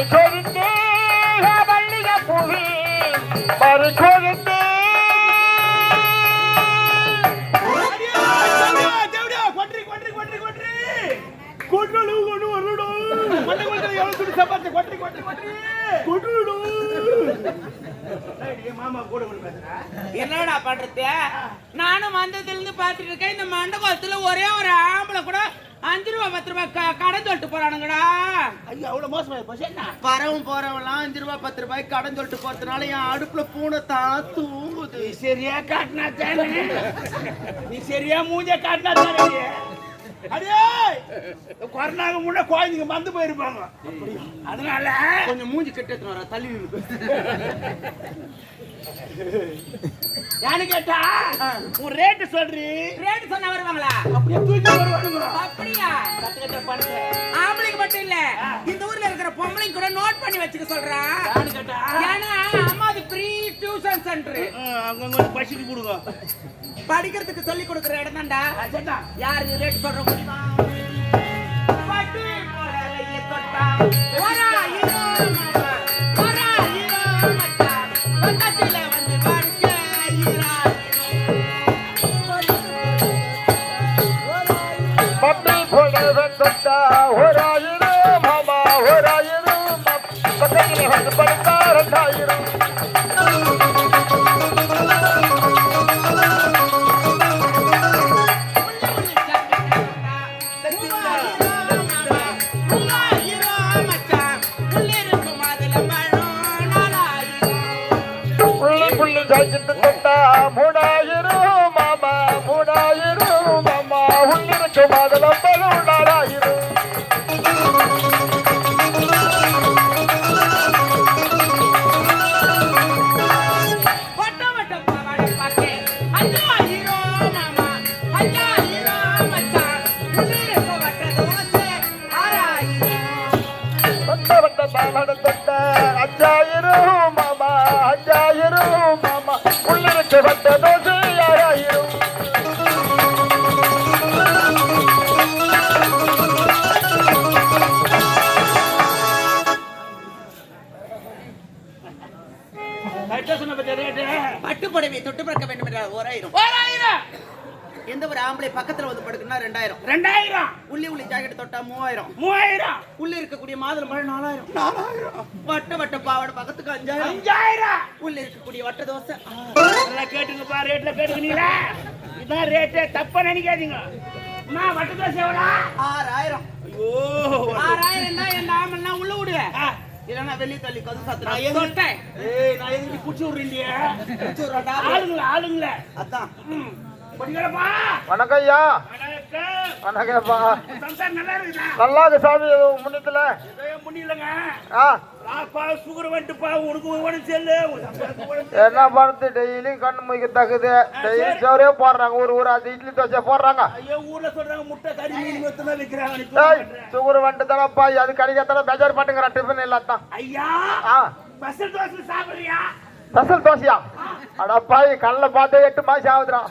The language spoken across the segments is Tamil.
மறுசொருந்தே மல்லிகை புவி மறுசொருந்தே அடியே, தேவடியா, தேவடியா, கொன்றி, கொன்றி, கொன்றி, கொன்றி. கொன்றலு, கொண்டு வரலுடா. கொண்டை கொண்டை எவ்வளவு துணி சம்பாதிச்ச, கொன்றி, கொன்றி, கொன்றி. கொன்றலுடா. மாமா கூட வந்து என்னடா பண்றது நானும் வந்ததுல இருந்து பாத்துட்டு இருக்கேன் இந்த மண்டபத்துல ஒரே ஒரு ஆம்பளை கூட அஞ்சு ரூபா பத்து ரூபாய் க- கடன் சொல்லிட்டு போறானுங்கடா. ஐயோ, அவ்வளவு மோசமா போச்சு என்ன வரவும் போறவெல்லாம் அஞ்சு ரூபாய் பத்து ரூபாய் கடன் சொல்லிட்டு போறதுனால என் அடுப்புல பூனை தான் தூங்குது. சரியா காட்டினா தானே? நீ சரியா மூஞ்ச காட்டினா தானே? அடே கொரோனாக்கு முன்ன குழந்தைங்க மந்து போயிருப்பாங்க. அதனால கொஞ்சம் மூஞ்சி கெட்டு வர தள்ளி. யானு கேட்டா? உன் ரேட்டு சொல்றி. ரேட்டு சொன்னா வருவாங்களா? அப்படியே தூக்கி வருவானுங்க. அப்படியா? ஆம்பளைக்கு மட்டும் இல்ல இந்த ஊர்ல இருக்கிற பொம்பளைங்க கூட நோட் பண்ணி வச்சுக்க சொல்றான் யானு கேட்டா? ஏன்னா அம்மா அது ஃப்ரீ டியூஷன் சென்டர் அங்கங்க பசிக்கு கொடுங்க படிக்கிறதுக்கு சொல்லி கொடுக்குற இடம் தான்டா யாரு ரேட் சொல்ற முடியுமா ரெண்டாயிரம். உள்ளி உள்ளி ஜாக்கெட் தொட்டா மூவாயிரம். மூவாயிரம். உள்ள இருக்கக்கூடிய மாதுளை பழம் நாலாயிரம். நாலாயிரம். வட்ட வட்ட பாவாடை பக்கத்துக்கு அஞ்சாயிரம். அஞ்சாயிரம். உள்ள இருக்கக்கூடிய வட்ட தோசை கேட்டுங்கப்பா ரேட்ல கேட்டுக்கிறீங்களா இதான் ரேட்டு தப்பா நினைக்காதீங்க. நான் வட்ட தோசை எவ்வளோ? ஆறாயிரம். ஐயோ ஆறாயிரம் தான் என் ஆமல்னா உள்ள விடு ஆ, இல்லைன்னா வெளிய தள்ளி கது நான் எதுக்கு- தொட்டேன். ஏய் நான் எதுக்கு குச்சி விடுறீங்க? ஆளுங்கள ஆளுங்கள. அதான். வணக்கம் ஐயா. வணக்கம்ப்பா. நல்லா இருக்கு சாமி முன்னத்துல. என்ன பண்ணுறது டெய்லியும் கண்ணு முடிக்க தகுது? டெய்லி சோறே போடுறாங்க. ஒரு ஊர் அது இட்லி தோசை போடுறாங்க. சுகர் வந்துட்டு தானப்பா அது கிடைக்காதான பேஜார் பண்ணுங்கிறான் டிஃபன் இல்லாதான் ஐயா ஸ்பெஷல் தோசை சாப்பிடுறியா? ஸ்பெஷல் தோசையா? அடப்பா கண்ணில் பார்த்தே எட்டு மாசம் ஆகுதுறான்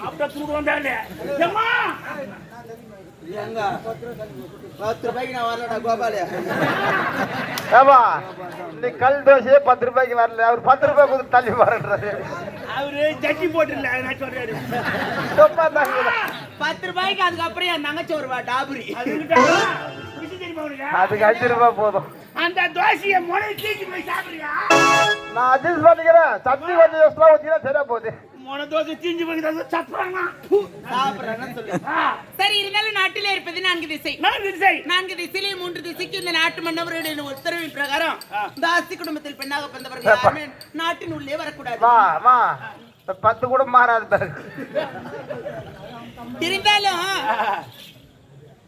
அப்படி தூடு வந்தாலே. எங்க? பத்து ரூபாய்க்கு நான் வரலடா கோபாலு. ஏப்பா நீ கல் தோசையே பத்து ரூபாய்க்கு வரல. அவர் பத்து ரூபாய் கொடுத்து தள்ளி வரன்றாரு அவரு ஜட்டி போட்டுல நான் பத்து ரூபாய்க்கு அதுக்கப்புறம் என் தங்கச்சி வருவா டாபுரி? அதுக்கு அஞ்சு ரூபாய் போதும். அந்த தோசையை முனை தூக்கி போய் சாப்பிடுறியா? நான் அட்ஜஸ்ட் பண்ணிக்கிறேன் சட்னி கொஞ்சம் எக்ஸ்ட்ரா ஊற்றினா சரியா போகுது? முனை தோசை தீஞ்சு போய் சரி இருந்தாலும் நாட்டிலே இருப்பது நான்கு திசை. நான் திசை. நான்கு திசையிலே மூன்று திசைக்கு இந்த நாட்டு மன்னவருடைய உத்தரவின் பிரகாரம் தாசி குடும்பத்தில் பெண்ணாக பிறந்தவர்கள் யாருமே நாட்டின் உள்ளே வரக்கூடாது. மா மா பத்து கூட மாறாது பாரு. இருந்தாலும்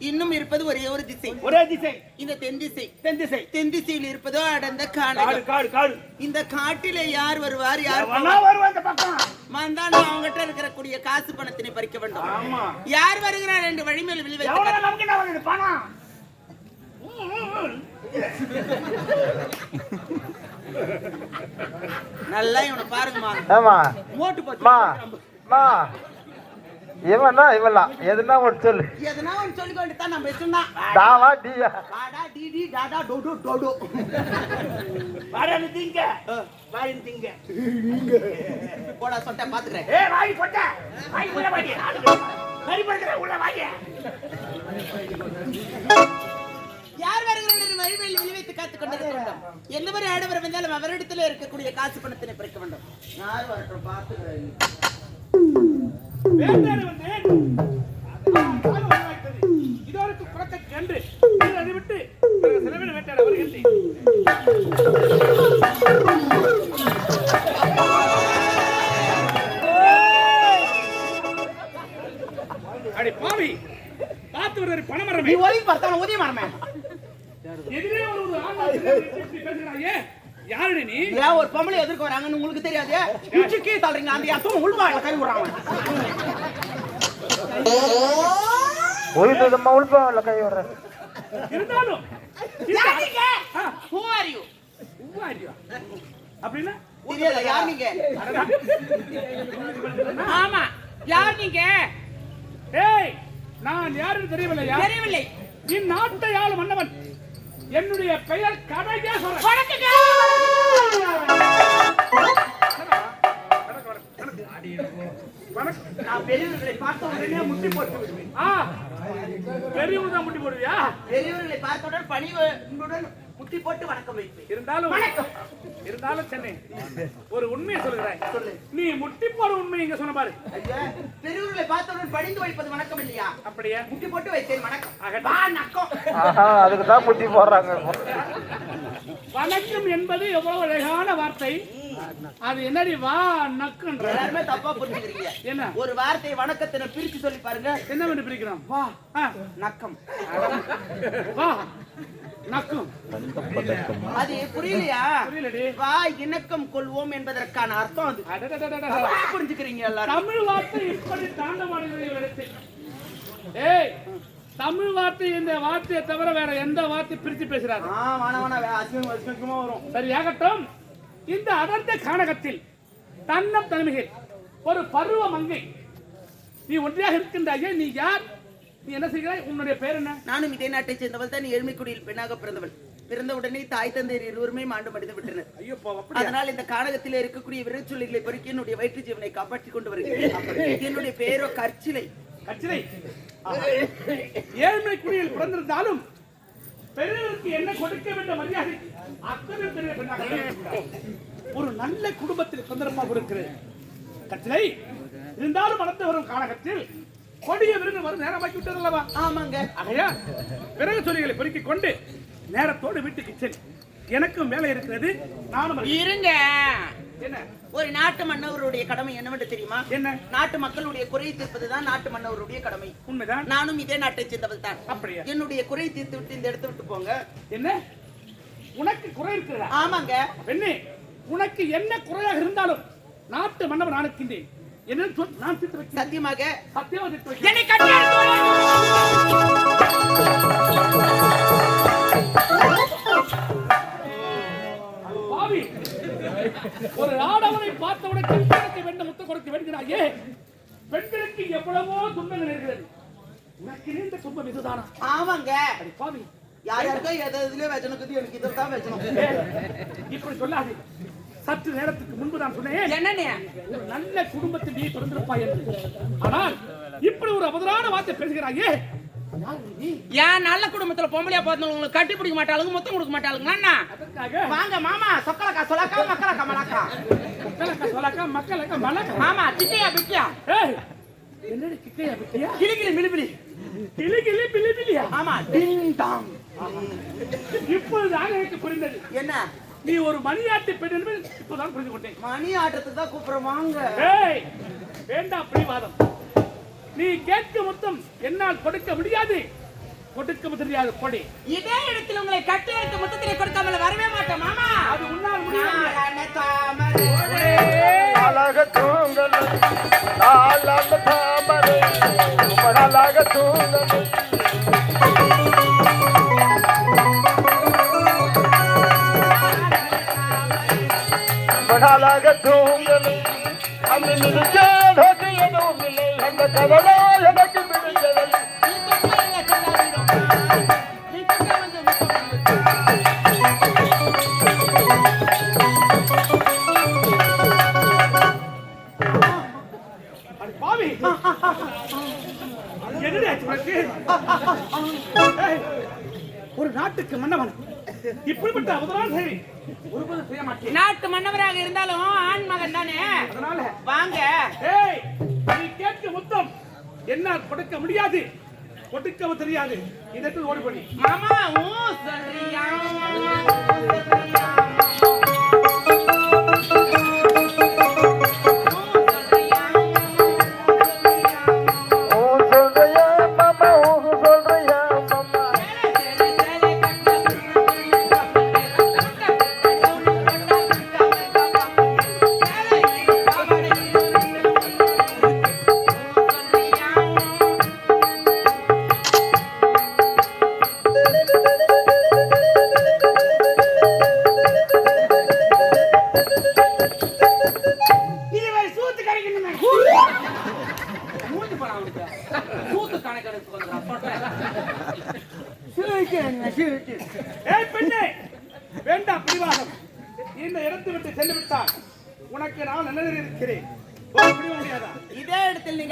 இன்னும் இருப்பது ஒரே ஒரு திசை. ஒரே திசை. இந்த தென் திசை. தென் திசை. தென் திசையில் இருப்பதோ அடர்ந்த காடு காடு காடு காடு. இந்த காட்டிலே யார் வருவார் யார் வந்தாலும் அவங்ககிட்ட இருக்கக்கூடிய காசு பணத்தினை பறிக்க வேண்டும். ஆமா. யார் வருகிறார் என்று வழிமேல் பணம். நல்லா இவனை பாருங்கம்மா. போச்சு மா. இவனா இவலாம் எதுனா ஒன்று சொல்லு. எதனா ஒன்று சொல்லி கொண்டு தான் நம்ம சொன்னா தாவா டியா டாடா டிடி டாடா டோடோ டோடோ வாடன்னு திங்க. வாடி திங்க. போடா சொட்ட பாத்துக்கிறேன். ஏ வாடி போட்ட வாடி உள்ள வாடி கறி பண்ற உள்ள வாடி யார் வருகிறார் என்று வழிமேல் வில் வைத்து காத்துக் கொண்டிருக்க வேண்டும். எந்த மாதிரி ஆடவர் வந்தாலும் அவரிடத்தில் இருக்கக்கூடிய காசு பணத்தினை பறிக்க வேண்டும். யார் வரட்டும் பாத்துக்கிறேன். வேண்டாடு வந்தேன் பொம்பளை எதிர்க்க வராங்கன்னு உங்களுக்கு தெரியாது? உச்சிக்கே தள்ளுறீங்க அந்த அத்தம் உள்வாயில கை விடுறாங்க. உயிர் உள்பம் கை விடுறேன் இருந்தாலும் யார் நீங்க? Who are you? உவ்வாரியா? அப்படின்னா தெரியாதா யார் நீங்க? ஆமா யார் நீங்க? ஏய் நான் யாருன்னு தெரியவில்லையா? தெரியவில்லை. இந்நாட்டை ஆளும் மன்னவன். என்னுடைய பெயர் வணக்கங்க வணக்கம் நான் பெரியவர்களை பார்த்த உடனே முட்டி போட்டு விடுவேன் தான் முட்டி போடுவியா? பெரியவர்களை பார்த்தவுடன் உங்களுடன் முட்டி போட்டு வணக்கம் வைப்பேன். இருந்தாலும் வணக்கம். இருந்தாலும் சென்னை ஒரு உண்மையை சொல்லுகிறேன். சொல்லு. நீ முட்டி போற உண்மை இங்க சொன்ன பாரு. ஐயா, பெரியவர்களை பார்த்தவுடன் பணிந்து வைப்பது வணக்கம் இல்லையா? அப்படியே? முட்டி போட்டு வைத்தேன் வணக்கம். ஆகட்டும். வா நக்கம். ஆஹா அதுக்கு தான் புத்தி போடுறாங்க. வணக்கம் என்பது எவ்வளவு அழகான வார்த்தை. அது என்னடி வா நக்குன்ற? எல்லாருமே தப்பா புரிஞ்சுக்கிறீங்க. என்ன? ஒரு வார்த்தையை வணக்கத்தின பிரிச்சு சொல்லி பாருங்க. என்ன பண்ணி பிரிக்கிறோம்? வா. நக்கம். வா. நக்கும் அது புரியலையா? வா இணக்கம் கொள்வோம் என்பதற்கான அர்த்தம் அது. புரிஞ்சுக்கிறீங்க தமிழ் வார்த்தை இப்படி தாண்டமாடுகிறது ஏய் தமிழ் வார்த்தை இந்த வார்த்தையை தவிர வேற எந்த வார்த்தை பிரிச்சு பேசுறாரு வரும். சரியாகட்டும் இந்த அடர்ந்த கானகத்தில் தன்னம் தனிமையில் ஒரு பருவ மங்கை. நீ ஒன்றியாக இருக்கின்றாயே நீ யார்? நீ என்ன செய்கிறாய்? உன்னுடைய பேர் என்ன? நானும் இதே நாட்டை சேர்ந்தவள் தான். எளிமைக்குடியில் பெண்ணாக பிறந்தவள். பிறந்த உடனே தாய் தந்தையர் இருவருமே மாண்டு மடிந்து விட்டனர். அதனால் இந்த கானகத்திலே இருக்கக்கூடிய விரைச்சொல்லிகளை பொறுக்கி என்னுடைய வயிற்று ஜீவனை காப்பாற்றிக் கொண்டு வருகிறேன். என்னுடைய பெயரோ கற்சிலை. கச்சிலை ஏழ்மை குடியில் பிறந்திருந்தாலும் பெரியவருக்கு என்ன கொடுக்க வேண்டிய மரியாதை? அத்தனை பெரிய பெண்ணாக. ஒரு நல்ல குடும்பத்தில் சுந்தரமாக இருக்கிறது கச்சிலை இருந்தாலும் வளர்ந்து வரும் காலகத்தில் கொடிய விருது வரும் நேரமாக்கி விட்டது அல்லவா ஆமாங்க. ஆகையா பிறகு சொல்லிகளை பெருக்கிக் கொண்டு நேரத்தோடு வீட்டுக்கு செல். எனக்கும் வேலை இருக்கிறது நானும். இருங்க. என்ன? ஒரு நாட்டு மன்னவருடைய கடமை என்னவென்று தெரியுமா? என்ன? நாட்டு மக்களுடைய குறை தீர்ப்பதுதான் நாட்டு மன்னவருடைய கடமை. உண்மைதான். நானும் இதே நாட்டை சேர்ந்தவள் தான் அப்படியா? என்னுடைய குறை தீர்த்து விட்டு இந்த இடத்தை விட்டு போங்க. என்ன? உனக்கு குறை இருக்கிறதா? ஆமாங்க. பெண்ணே உனக்கு என்ன குறையாக இருந்தாலும் நாட்டு மன்னவன் நான் இருக்கின்றேன் என்ன சொல் நான் தீர்த்து வைக்கிறேன். சத்தியமாக. சத்தியமா தீர்த்து வைக்கிறேன். என்னை கட்டி பாவி ஒரு ஆடவனை பார்த்தவுடன் கொடுக்க வேண்டும் முத்தம் கொடுக்க வேண்டுகிறாயே. பெண்களுக்கு எவ்வளவோ துன்பங்கள் இருக்கிறது. உனக்கு இந்த துன்பம் இதுதானா? ஆமாங்க. பாவி. யார் யாருக்கோ எது எதுலயோ வச்சனுக்குது எனக்கு இதை தான் வச்சணும் ஏ, இப்படி சொல்லாதே. சற்று நேரத்துக்கு முன்பு நான் சொன்னேன் என்னண்ணே? ஒரு நல்ல குடும்பத்தில் நீ பிறந்திருப்பாய் என்று. ஆனால் இப்படி ஒரு அபதரான வார்த்தை பேசுகிறாயே ஏன் நல்ல குடும்பத்துல பொம்பளையா பிறந்தவங்க கட்டி பிடிக்க மாட்டாளுங்க முத்தம் கொடுக்க மாட்டாளுங்க அண்ணா அதற்காக வாங்க மாமா சொக்கலக்கா சொலக்கா மக்களக்கா மலக்கா. மக்களக்கா சொல்லாக்கா மக்களக்கா மலக்கா. மாமா சிட்டையா பிட்டியா? என்னடி கிட்டையா பிட்டியா? கிளிக்கிளி மிளிபிளி கிளி கிளி பிலி பிலியா ஆமா டிங் டாங். இப்பொழுதாக எனக்கு புரிந்தது. என்ன? நீ ஒரு மணியாட்டு பெண் என்பது இப்போதான் புரிந்து கொண்டேன். மணி ஆட்டத்துக்கு தான் கூப்பிடுறோம் வாங்க. ஏய் வேண்டாம் பிடிவாதம். நீ கேட்க மொத்தம் என்னால் கொடுக்க முடியாது. கொடுக்க முடியாது கொடி. இதே இடத்தில் உங்களை கட்டி எடுத்து முத்தத்திலே கொடுக்காமல் வரவே மாட்டோம் மாமா. அது உன்னால் முடியாது. நாராயண தாமரை. அழக தூங்கலை நாளாந்த தாமரை. அழக தூங்கலை அழக தூங்கலை அந்த நினைச்சேன் எதுவும் இல்லை. அந்த கவலை எனக்கு பிடிக்கலை ஒரு நாட்டுக்கு மன்னவன். இப்படிப்பட்ட அவதரான சரி நாட்டு மன்னவராக இருந்தாலும் ஆண் மகன் தானே? அதனால. வாங்க. நீ கேட்க மொத்தம். என்னால் கொடுக்க முடியாது. கொடுக்கவும் தெரியாது. இதற்கு ஓடி பண்ணி மாமா ஊ சொல்றியா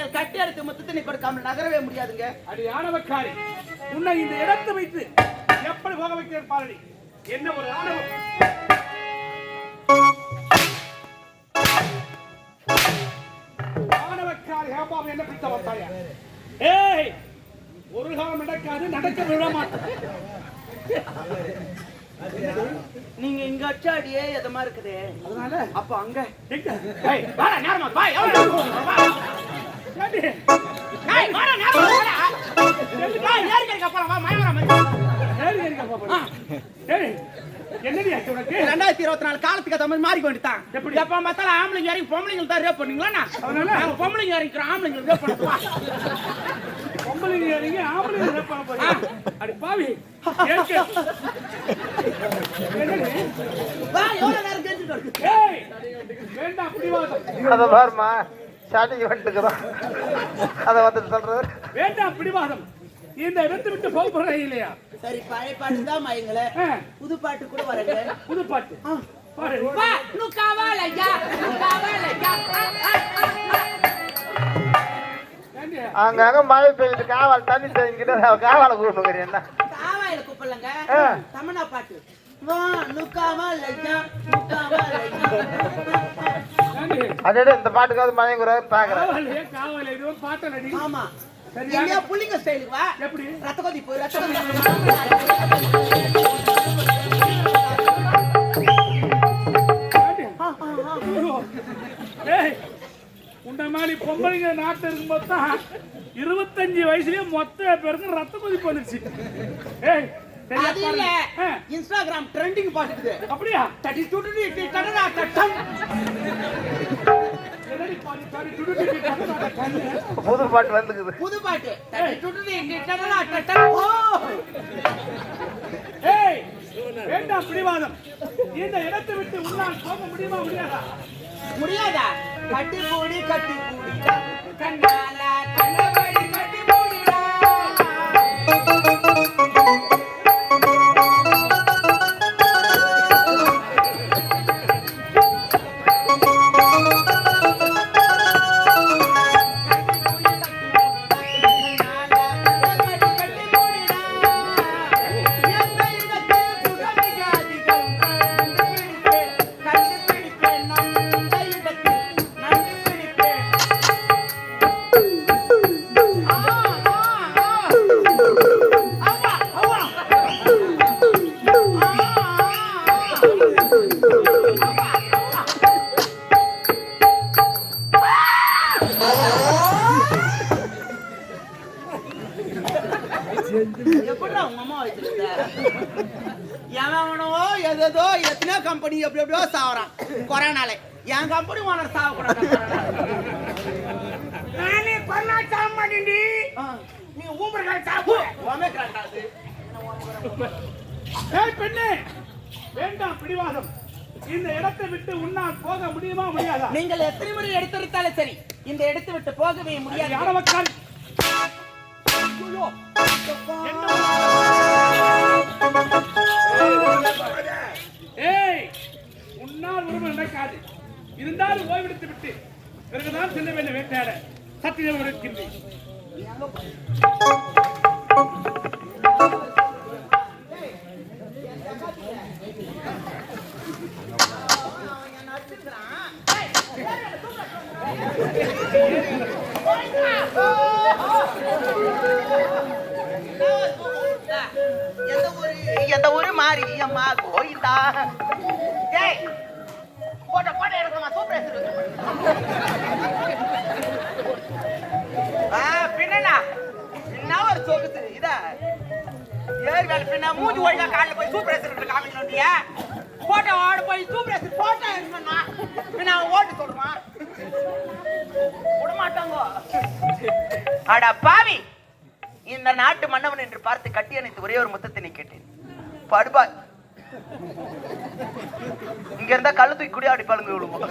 நீங்கள் கட்டி எடுத்து முத்தத்தினை கொடுக்காமல் நகரவே முடியாதுங்க. அடி ஆணவக்காரி உன்னை இந்த இடத்தை வைத்து எப்படி போக வைக்கிறேன் பாரடி. என்ன ஒரு ஆணவம்? ஆணவக்காரி ஹேபாவை என்ன பிடித்த வந்தாயா? ஏய் ஒரு காலம் நடக்காது நடக்க விட மாட்டேன். நீங்க இங்க அச்சாடியே எதமா இருக்குது? அதனால? அப்ப அங்க. நேரமா வா ரெண்டாயிரத்தி இருபத்தி நாலு காலத்துக்கு ஏத்த மாதிரி மாறிக்க வேண்டியதுதான். எப்படி? எப்ப பார்த்தாலும் ஆம்பளைங்க இறங்கி பொம்பளைங்க தான் rape பண்ணுவீங்களா? அதனால? நாங்க பொம்பளைங்க இறங்கிக்கிறோம், ஆம்பளைங்க rape பண்ணுவோம். வா. பொம்பளைங்க ஏறிங்க ஆம்பளைங்க ரேப் பண்ண போறீங்க அடி பாவி வேண்டாம் பிடிவாதம் அதை ஸ்டார்டிங் வந்துட்டுக்குதான் அதை வந்துட்டு சொல்றது. வேண்டாம் பிடிவாதம். இந்த இடத்தை விட்டு போக போறே இல்லையா? சரி பழைய பாட்டு தான் மயங்கல ஆ, புது பாட்டு கூட வரங்க புது பாட்டு. நு காவாலையா நு காவாலையா? அங்கங்க மழை பெய்யுது காவால் தண்ணி தெரிஞ்சுக்கிட்டு காவால கூப்பிடுறேன் என்ன? காவாயில கூப்பிடலங்க. தமிழா பாட்டு. அதே இந்த பாட்டுக்காவது மயங்குறாரு பாக்குறேன் காவலே காவலே இது ஒரு பாட்டலடி. ஆமா. சரியா? புள்ளிங்க ஸ்டைலுக்கு வா. எப்படி? ரத்த ரத்த ஆ, ஆ. ஏய் உன்ன மாதிரி பொம்பளைங்க நாட்டில் இருக்கும்போது தான் இருபத்தஞ்சு வயசுலயே மொத்த பேருக்கு ரத்த கொதிப்பு வந்துருச்சு ஏய் அது இல்ல. இன்ஸ்டாகிராம் ட்ரெண்டிங் பாட்டுக்குது அப்படியா? தட்டி துடுடி டி டடடா டட்டம் என்னடி பாரு, பாரு, துடு, துடு, துடு, துடு, கண்ணு. புது பாட்டு வந்துக்குது. புது பாட்டு. தட்டி துடுடி ஓ! ஏய் வேண்டாம் பிடிவாதம். இந்த இடத்தை விட்டு உன்னால் போக முடியுமா முடியாதா? முடியாதா? கட்டி கூடி கட்டி கூடிடா கண்ணால கண்ணபடி ஏய் பெண்ணே வேண்டாம் பிடிவாதம். இந்த இடத்தை விட்டு உன்னால் போக முடியுமா முடியாதா? நீங்கள் எத்தனை முறை எடுத்துரைத்தாலும் சரி இந்த இடத்தை விட்டு போகவே முடியாது. யாரவக்கால் ஐயோ. ஏய் உன்னால் உரிமை நடக்காது. இருந்தாலும் ஓய்வெடுத்து விட்டு பிறகுதான் செல்ல வேண்டும் வேட்டையாட சத்தியம் இருக்கின்றேன் எந்த ஊரு மாறி அம்மா கோயிந்தா டேய் போட்ட போட்ட எடுக்கமா சூப்பர் ஆ பின்னா என்ன? ஒரு சொகுசு? இத ஏறி வேலை பின்ன மூஞ்சி ஒழுங்கா காலைல போய் சூப்பர் எடுத்து காமிக்கணும்டியா போட்டோ ஆடு போய் சூப்பர் எடுத்து போட்டோ எடுக்கணும்னா பின்னா அவன் ஓட்டு சொல்லுமா விட அடா பாவி இந்த நாட்டு மன்னவன் என்று பார்த்து கட்டி அணைத்து ஒரே ஒரு முத்தத்தினை கேட்டேன். படுப்பா இங்க இருந்தா கல்லு தூக்கி குடியா அடிப்பாளுங்க விழுவோம்